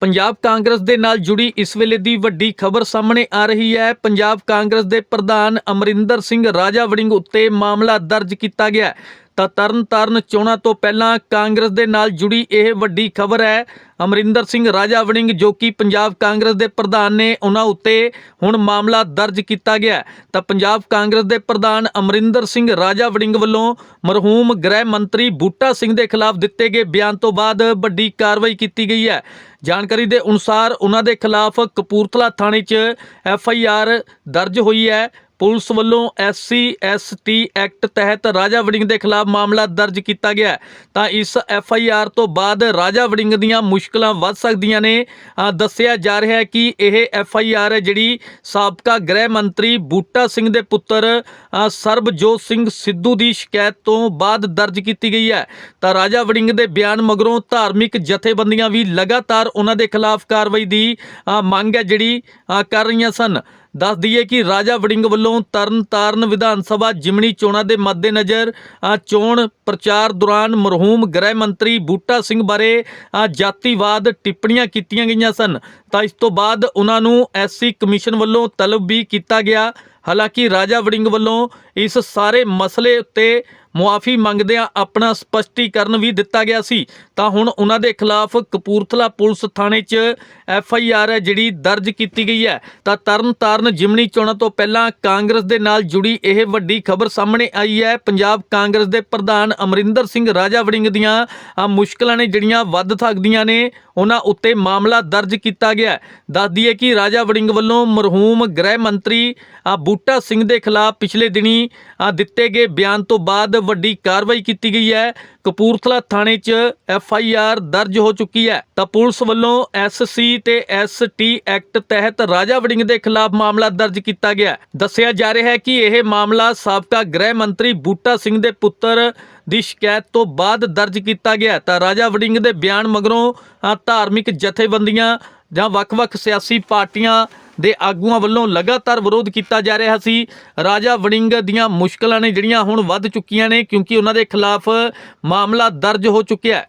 ਪੰਜਾਬ ਕਾਂਗਰਸ ਦੇ ਨਾਲ ਜੁੜੀ ਇਸ ਵੇਲੇ ਦੀ ਵੱਡੀ ਖਬਰ ਸਾਹਮਣੇ ਆ ਰਹੀ ਹੈ। ਪੰਜਾਬ ਕਾਂਗਰਸ ਦੇ ਪ੍ਰਧਾਨ ਅਮਰਿੰਦਰ ਸਿੰਘ ਰਾਜਾ ਵੜਿੰਗ ਉੱਤੇ ਮਾਮਲਾ ਦਰਜ ਕੀਤਾ ਗਿਆ। ਤਾਂ ਤਰਨਤਾਰਨ ਚੋਣਾਂ ਤੋਂ ਪਹਿਲਾਂ ਕਾਂਗਰਸ ਦੇ ਨਾਲ ਜੁੜੀ ਇਹ ਵੱਡੀ ਖਬਰ ਹੈ। ਅਮਰਿੰਦਰ ਸਿੰਘ ਰਾਜਾ ਵੜਿੰਗ, ਜੋ ਕਿ ਪੰਜਾਬ ਕਾਂਗਰਸ ਦੇ ਪ੍ਰਧਾਨ ਨੇ, ਉਹਨਾਂ ਉੱਤੇ ਹੁਣ ਮਾਮਲਾ ਦਰਜ ਕੀਤਾ ਗਿਆ ਤਾਂ ਪੰਜਾਬ ਕਾਂਗਰਸ ਦੇ ਪ੍ਰਧਾਨ ਅਮਰਿੰਦਰ ਸਿੰਘ ਰਾਜਾ ਵੜਿੰਗ ਵੱਲੋਂ ਮਰਹੂਮ ਗ੍ਰਹਿ ਮੰਤਰੀ ਬੂਟਾ ਸਿੰਘ ਦੇ ਖਿਲਾਫ ਦਿੱਤੇ ਗਏ ਬਿਆਨ ਤੋਂ ਬਾਅਦ ਵੱਡੀ ਕਾਰਵਾਈ ਕੀਤੀ ਗਈ ਹੈ। ਜਾਣਕਾਰੀ ਦੇ ਅਨੁਸਾਰ ਉਹਨਾਂ ਦੇ ਖਿਲਾਫ ਕਪੂਰਥਲਾ ਥਾਣੇ 'ਚ ਐਫ ਆਈ ਆਰ ਦਰਜ ਹੋਈ ਹੈ। ਪੁਲਿਸ ਵੱਲੋਂ ਐਸਸੀ ਐਸਟੀ ਐਕਟ ਤਹਿਤ ਰਾਜਾ ਵੜਿੰਗ ਦੇ ਖਿਲਾਫ ਮਾਮਲਾ ਦਰਜ ਕੀਤਾ ਗਿਆ ਤਾਂ ਇਸ ਐਫ ਆਈ ਆਰ ਤੋਂ ਬਾਅਦ ਰਾਜਾ ਵੜਿੰਗ ਦੀਆਂ ਮੁਸ਼ਕਲਾਂ ਵੱਧ ਸਕਦੀਆਂ ਨੇ। ਦੱਸਿਆ ਜਾ ਰਿਹਾ ਹੈ ਕਿ ਇਹ ਐਫ ਆਈ ਆਰ ਹੈ ਜਿਹੜੀ ਸਾਬਕਾ ਗ੍ਰਹਿ ਮੰਤਰੀ ਬੂਟਾ ਸਿੰਘ ਦੇ ਪੁੱਤਰ ਸਰਬਜੋਤ ਸਿੰਘ ਸਿੱਧੂ ਦੀ ਸ਼ਿਕਾਇਤ ਤੋਂ ਬਾਅਦ ਦਰਜ ਕੀਤੀ ਗਈ ਹੈ। ਤਾਂ ਰਾਜਾ ਵੜਿੰਗ ਦੇ ਬਿਆਨ ਮਗਰੋਂ ਧਾਰਮਿਕ ਜਥੇਬੰਦੀਆਂ ਵੀ ਲਗਾਤਾਰ ਉਹਨਾਂ ਦੇ ਖਿਲਾਫ ਕਾਰਵਾਈ ਦੀ ਮੰਗ ਹੈ ਜਿਹੜੀ ਕਰ ਰਹੀਆਂ ਸਨ। ਦੱਸ ਦਈਏ ਕਿ ਰਾਜਾ ਵੜਿੰਗ ਵੱਲੋਂ ਤਰਨਤਾਰਨ ਵਿਧਾਨ ਸਭਾ ਜਿਮਣੀ ਚੋਣਾਂ ਦੇ ਮੱਦੇਨਜ਼ਰ ਚੋਣ ਪ੍ਰਚਾਰ ਦੌਰਾਨ ਮਰਹੂਮ ਗ੍ਰਹਿ ਮੰਤਰੀ ਬੂਟਾ ਸਿੰਘ ਬਾਰੇ ਜਾਤੀਵਾਦ ਟਿੱਪਣੀਆਂ ਕੀਤੀਆਂ ਗਈਆਂ ਸਨ। ਤਾਂ ਇਸ ਤੋਂ ਬਾਅਦ ਉਹਨਾਂ ਨੂੰ ਐਸਸੀ ਕਮਿਸ਼ਨ ਵੱਲੋਂ ਤਲਬ ਵੀ ਕੀਤਾ ਗਿਆ। ਹਾਲਾਂਕਿ ਰਾਜਾ ਵੜਿੰਗ ਵੱਲੋਂ ਇਸ ਸਾਰੇ ਮਸਲੇ ਉੱਤੇ ਮੁਆਫੀ ਮੰਗਦਿਆਂ ਆਪਣਾ ਸਪਸ਼ਟੀਕਰਨ ਵੀ ਦਿੱਤਾ ਗਿਆ ਸੀ। ਤਾਂ ਹੁਣ ਉਹਨਾਂ ਦੇ ਖਿਲਾਫ ਕਪੂਰਥਲਾ ਪੁਲਿਸ ਥਾਣੇ 'ਚ ਐਫ ਆਈ ਆਰ ਹੈ ਜਿਹੜੀ ਦਰਜ ਕੀਤੀ ਗਈ ਹੈ। ਤਾਂ ਤਰਨਤਾਰਨ ਜਿਮਨੀ ਚੋਣਾਂ ਤੋਂ ਪਹਿਲਾਂ ਕਾਂਗਰਸ ਦੇ ਨਾਲ ਜੁੜੀ ਇਹ ਵੱਡੀ ਖਬਰ ਸਾਹਮਣੇ ਆਈ ਹੈ। ਪੰਜਾਬ ਕਾਂਗਰਸ ਦੇ ਪ੍ਰਧਾਨ ਅਮਰਿੰਦਰ ਸਿੰਘ ਰਾਜਾ ਵੜਿੰਗ ਦੀਆਂ ਅ, ਮੁਸ਼ਕਲਾਂ ਨੇ ਜਿਹੜੀਆਂ ਵੱਧ ਸਕਦੀਆਂ ਨੇ ਉਹਨਾਂ ਉੱਤੇ ਮਾਮਲਾ ਦਰਜ ਕੀਤਾ ਗਿਆ ਹੈ। ਦੱਸ ਦਈਏ ਕਿ ਰਾਜਾ ਵੜਿੰਗ ਵੱਲੋਂ ਮਰਹੂਮ ਗ੍ਰਹਿ ਮੰਤਰੀ ਬੂਟਾ ਸਿੰਘ ਦੇ ਖਿਲਾਫ ਪਿਛਲੇ ਦਿਨੀ ਦਿੱਤੇ ਗਏ ਬਿਆਨ ਤੋਂ ਬਾਅਦ ਵੱਡੀ ਕਾਰਵਾਈ ਕੀਤੀ ਗਈ ਹੈ। ਕਪੂਰਥਲਾ ਥਾਣੇ 'ਚ ਐਫ ਆਈ ਆਰ ਦਰਜ ਹੋ ਚੁੱਕੀ ਹੈ। ਤਾਂ ਪੁਲਿਸ ਵੱਲੋਂ ਐਸ ਸੀ ਤੇ ਐਸ ਟੀ ਐਕਟ ਤਹਿਤ ਰਾਜਾ ਵੜਿੰਗ ਦੇ ਖਿਲਾਫ ਮਾਮਲਾ ਦਰਜ ਕੀਤਾ ਗਿਆ ਦੱਸਿਆ ਜਾ ਰਿਹਾ ਹੈ ਕਿ ਇਹ ਮਾਮਲਾ ਸਾਬਕਾ ਗ੍ਰਹਿ ਮੰਤਰੀ ਬੂਟਾ ਸਿੰਘ ਦੇ ਪੁੱਤਰ ਦੀ ਸ਼ਿਕਾਇਤ ਤੋਂ ਬਾਅਦ ਦਰਜ ਕੀਤਾ ਗਿਆ ਤਾਂ ਰਾਜਾ ਵੜਿੰਗ ਦੇ ਬਿਆਨ ਮਗਰੋਂ ਧਾਰਮਿਕ ਜਥੇਬੰਦੀਆਂ ਜਾਂ ਵੱਖ-ਵੱਖ ਸਿਆਸੀ ਪਾਰਟੀਆਂ ਦੇ ਆਗੂਆਂ ਵੱਲੋਂ ਲਗਾਤਾਰ ਵਿਰੋਧ ਕੀਤਾ ਜਾ ਰਿਹਾ ਸੀ। ਰਾਜਾ ਵੜਿੰਗ ਦੀਆਂ ਮੁਸ਼ਕਲਾਂ ਨੇ ਜਿਹੜੀਆਂ ਹੁਣ ਵੱਧ ਚੁੱਕੀਆਂ ਨੇ, ਕਿਉਂਕਿ ਉਹਨਾਂ ਦੇ ਖਿਲਾਫ ਮਾਮਲਾ ਦਰਜ ਹੋ ਚੁੱਕਿਆ ਹੈ।